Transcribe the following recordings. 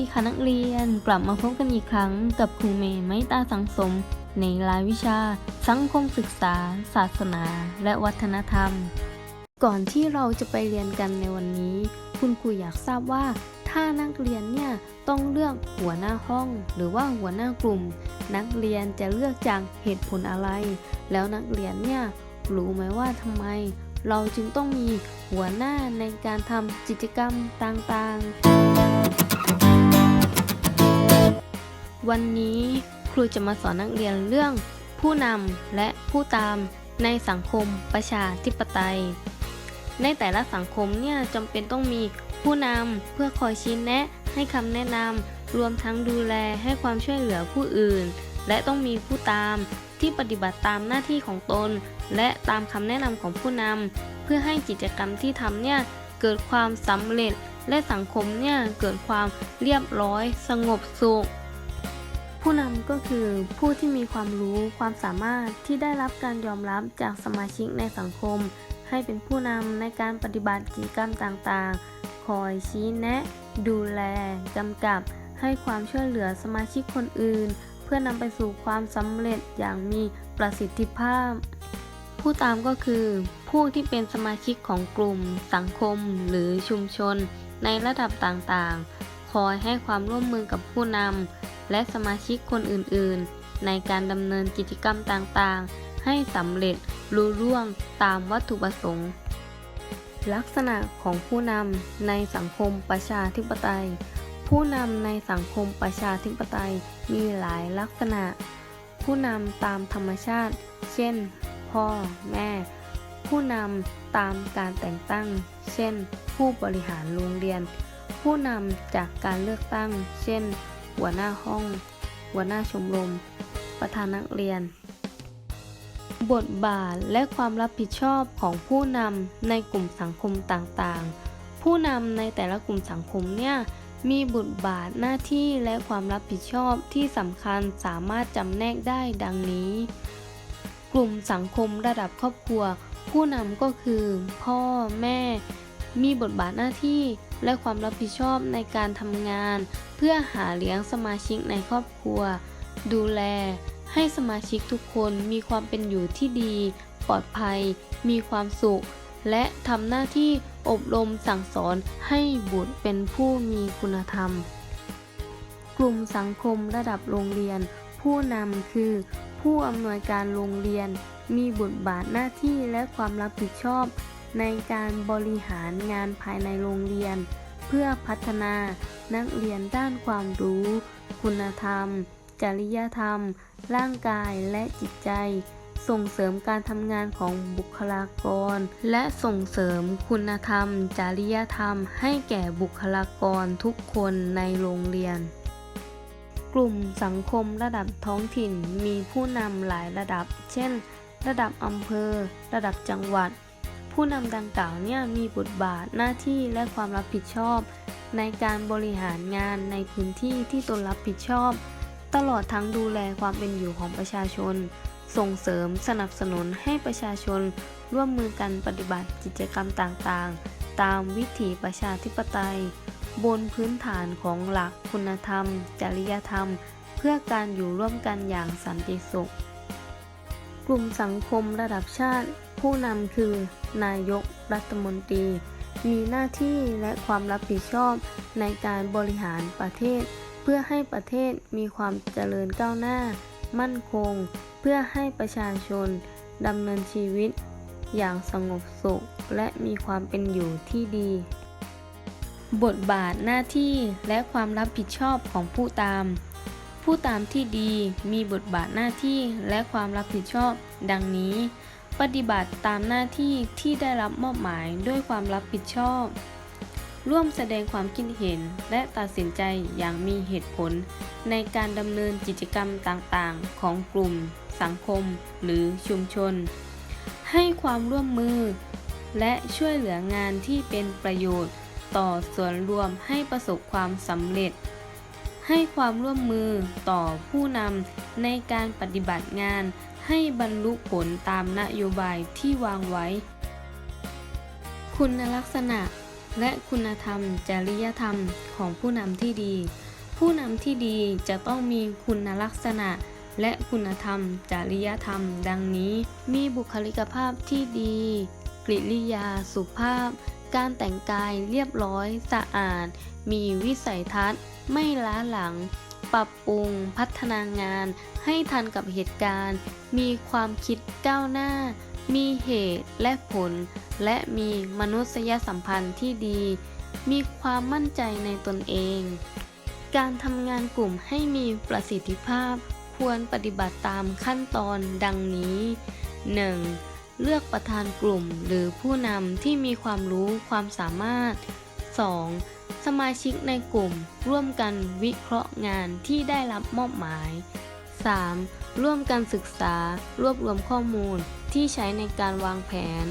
ดีค่ะนักเรียน กลับมาพบกันอีกครั้งกับครูเมย์ไม้ตาสังสม ในรายวิชา สังคมศึกษา ศาสนา และวัฒนธรรม ก่อนที่เราจะไปเรียนกันในวันนี้ คุณครูอยากทราบว่า ถ้านักเรียนเนี่ยต้องเลือกหัวหน้าห้อง หรือว่าหัวหน้ากลุ่ม นักเรียนจะเลือกจากเหตุผลอะไร แล้วนักเรียนเนี่ยรู้ไหมว่าทำไม เราจึงต้องมีหัวหน้าในการทำกิจกรรมต่างๆ วันนี้ครูจะมาสอนนักเรียนเรื่อง ผู้นำและผู้ตามในสังคมประชาธิปไตย ในแต่ละสังคมเนี่ยจำเป็นต้องมีผู้นำเพื่อคอยชี้แนะ ให้คำแนะนำรวมทั้งดูแลให้ความช่วยเหลือผู้อื่น และต้องมีผู้ตามที่ปฏิบัติตามหน้าที่ของตน และตามคำแนะนำของผู้นำเพื่อให้กิจกรรมที่ทำเนี่ยเกิดความสำเร็จและสังคมเนี่ยเกิดความเรียบร้อย สงบสุข ผู้นำก็คือผู้ที่มีความรู้ความสามารถที่ได้รับการยอมรับจากสมาชิกในสังคม ให้เป็นผู้นำในการปฏิบัติกิจกรรมต่างๆ คอยชี้แนะ ดูแลกำกับ ให้ความช่วยเหลือสมาชิกคนอื่น เพื่อนำไปสู่ความสำเร็จอย่างมีประสิทธิภาพ ผู้ตามก็คือ ผู้ที่เป็นสมาชิกของกลุ่ม สังคม หรือชุมชน ในระดับต่างๆ คอยให้ความร่วมมือกับผู้นำ และสมาชิกคนอื่นๆ ในการดำเนินกิจกรรมต่างๆ ให้สำเร็จลุล่วงตามวัตถุประสงค์ ลักษณะของผู้นำในสังคมประชาธิปไตย ผู้นำในสังคมประชาธิปไตยมีหลายลักษณะ ผู้นำตามธรรมชาติ เช่น พ่อ แม่ ผู้นำตามการแต่งตั้ง เช่น ผู้บริหารโรงเรียน ผู้นำจากการเลือกตั้ง เช่น หัวหน้าห้อง หัวหน้าชมรม ประธานนักเรียน บทบาทและความรับผิดชอบของผู้นำในกลุ่มสังคมต่างๆ ผู้นำในแต่ละกลุ่มสังคมเนี่ยมีบทบาทหน้าที่และความรับผิดชอบที่สำคัญสามารถจำแนกได้ดังนี้ กลุ่มสังคมระดับครอบครัว ผู้นำก็คือ พ่อแม่ มีบทบาทหน้าที่ และความรับผิดชอบในการทำงาน เพื่อหาเลี้ยงสมาชิกในครอบครัว ดูแล ให้สมาชิกทุกคนมีความเป็นอยู่ที่ดี ปลอดภัย มีความสุข และทำหน้าที่อบรมสั่งสอนให้บุตรเป็นผู้มีคุณธรรม กลุ่มสังคมระดับโรงเรียน ผู้นำคือ ผู้อำนวยการโรงเรียน มีบทบาทหน้าที่และความรับผิดชอบ ในการบริหารงานภายในโรงเรียน เพื่อพัฒนานักเรียนด้านความรู้ คุณธรรม จริยธรรม ร่างกายและจิตใจ ส่งเสริมการทำงานของบุคลากร และส่งเสริมคุณธรรม จริยธรรม ให้แก่บุคลากรทุกคนในโรงเรียน กลุ่มสังคมระดับท้องถิ่นมีผู้นำหลายระดับ เช่น ระดับอำเภอ ระดับจังหวัด ผู้นำดังกล่าวเนี่ยมีบทบาทหน้าที่และความรับผิดชอบ ในการบริหารงานในพื้นที่ที่ตนรับผิดชอบ ตลอดทั้งดูแลความเป็นอยู่ของประชาชน ส่งเสริมสนับสนุนให้ประชาชน ร่วมมือกันปฏิบัติกิจกรรมต่างๆ ตามวิถีประชาธิปไตย บนพื้นฐานของหลักคุณธรรม จริยธรรม เพื่อการอยู่ร่วมกันอย่างสันติสุข ลุ่มสังคมระดับชาติ ผู้นำคือ นายกรัฐมนตรี มีหน้าที่และความรับผิดชอบในการบริหารประเทศ เพื่อให้ประเทศมีความเจริญก้าวหน้า มั่นคง เพื่อให้ประชาชนดำเนินชีวิต อย่างสงบสุขและมีความเป็นอยู่ที่ดี บทบาทหน้าที่และความรับผิดชอบของผู้ตาม ผู้ตามที่ดีมีบทบาทหน้าที่และความรับผิดชอบ ดังนี้ ปฏิบัติตามหน้าที่ที่ได้รับมอบหมายด้วยความรับผิดชอบ ร่วมแสดงความคิดเห็นและตัดสินใจอย่างมีเหตุผล ในการดำเนินกิจกรรมต่างๆ ของกลุ่ม สังคม หรือชุมชน ให้ความร่วมมือ และช่วยเหลืองานที่เป็นประโยชน์ ต่อส่วนรวมให้ประสบความสำเร็จ ให้ความร่วมมือต่อผู้นำในการปฏิบัติงาน ให้บรรลุผลตามนโยบายที่วางไว้ คุณลักษณะและคุณธรรม จริยธรรมของผู้นำที่ดี ผู้นำที่ดีจะต้องมีคุณลักษณะและคุณธรรม จริยธรรม ดังนี้ มีบุคลิกภาพที่ดี กริยาสุภาพ การแต่งกายเรียบร้อยสะอาด มีวิสัยทัศน์ ไม่ล้าหลัง ปรับปรุงพัฒนางาน ให้ทันกับเหตุการณ์ มีความคิดก้าวหน้า มีเหตุและผล และมีมนุษยสัมพันธ์ที่ดี มีความมั่นใจในตนเอง การทำงานกลุ่มให้มีประสิทธิภาพ ควรปฏิบัติตามขั้นตอนดังนี้ 1. เลือกประธานกลุ่มหรือผู้นำที่มีความรู้ความสามารถ 2. สมาชิกในกลุ่ม ร่วมกันวิเคราะห์งานที่ได้รับมอบหมาย 3. ร่วมกันศึกษารวบรวมข้อมูลที่ใช้ในการวางแผน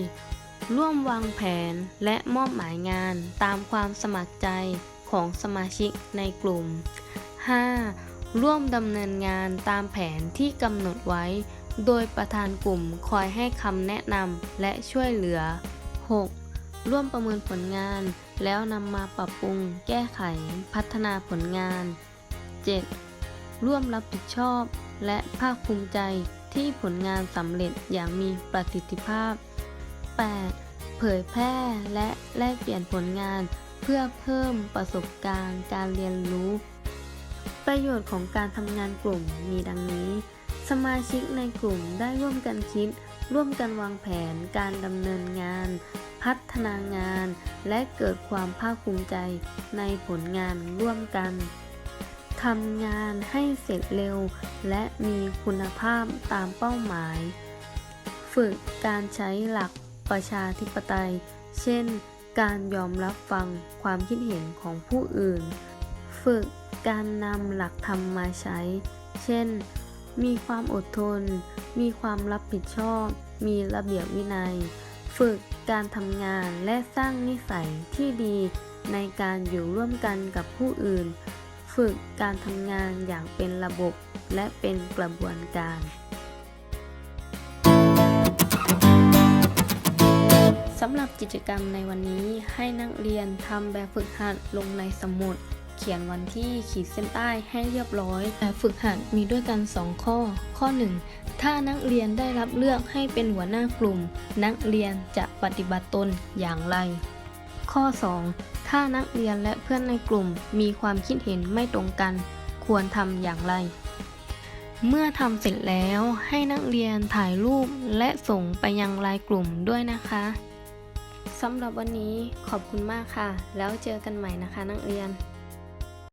4. ร่วมวางแผนและมอบหมายงานตามความสมัครใจของสมาชิกในกลุ่ม 5. ร่วมดำเนินงานตามแผนที่กำหนดไว้ โดยประธานกลุ่มคอยให้คำแนะนำและช่วยเหลือ 6. ร่วมประเมินผลงาน แล้วนำมาปรับปรุง แก้ไข พัฒนาผลงาน 7. ร่วมรับผิดชอบ และภาคภูมิใจที่ผลงานสำเร็จอย่างมีประสิทธิภาพ 8. เผยแพร่และแลกเปลี่ยนผลงาน เพื่อเพิ่มประสบการณ์การเรียนรู้ ประโยชน์ของการทำงานกลุ่มมีดังนี้ สมาชิกในกลุ่มได้ร่วมกันคิด ร่วมกันวางแผน การดำเนินงาน พัฒนางาน และเกิดความภาคภูมิใจในผลงานร่วมกันทำงานให้เสร็จเร็ว และมีคุณภาพตามเป้าหมาย ฝึกการใช้หลักประชาธิปไตย เช่น การยอมรับฟังความคิดเห็นของผู้อื่น ฝึกการนำหลักธรรมมาใช้ เช่น มีความอดทน มีความรับผิดชอบ มีระเบียบวินัย ฝึกการทำงานและสร้างนิสัยที่ดีในการอยู่ร่วมกันกับผู้อื่น ฝึกการทำงานอย่างเป็นระบบและเป็นกระบวนการสำหรับกิจกรรมในวันนี้ให้นักเรียนทำแบบฝึกหัดลงในสมุด เขียนวันที่ขีดเส้นใต้ให้เรียบร้อย แบบฝึกหัดมีด้วยกัน 2 ข้อ ข้อ 1 ถ้านักเรียนได้รับเลือกให้เป็นหัวหน้ากลุ่ม นักเรียนจะปฏิบัติตนอย่างไร ข้อ 2 ถ้านักเรียนและเพื่อนในกลุ่มมีความคิดเห็นไม่ตรงกัน ควรทำอย่างไรเมื่อทำเสร็จแล้วให้นักเรียนถ่ายรูปและส่งไปยังไลน์กลุ่มด้วยนะคะสำหรับวันนี้ขอบคุณมากค่ะ แล้วเจอกันใหม่นะคะนักเรียน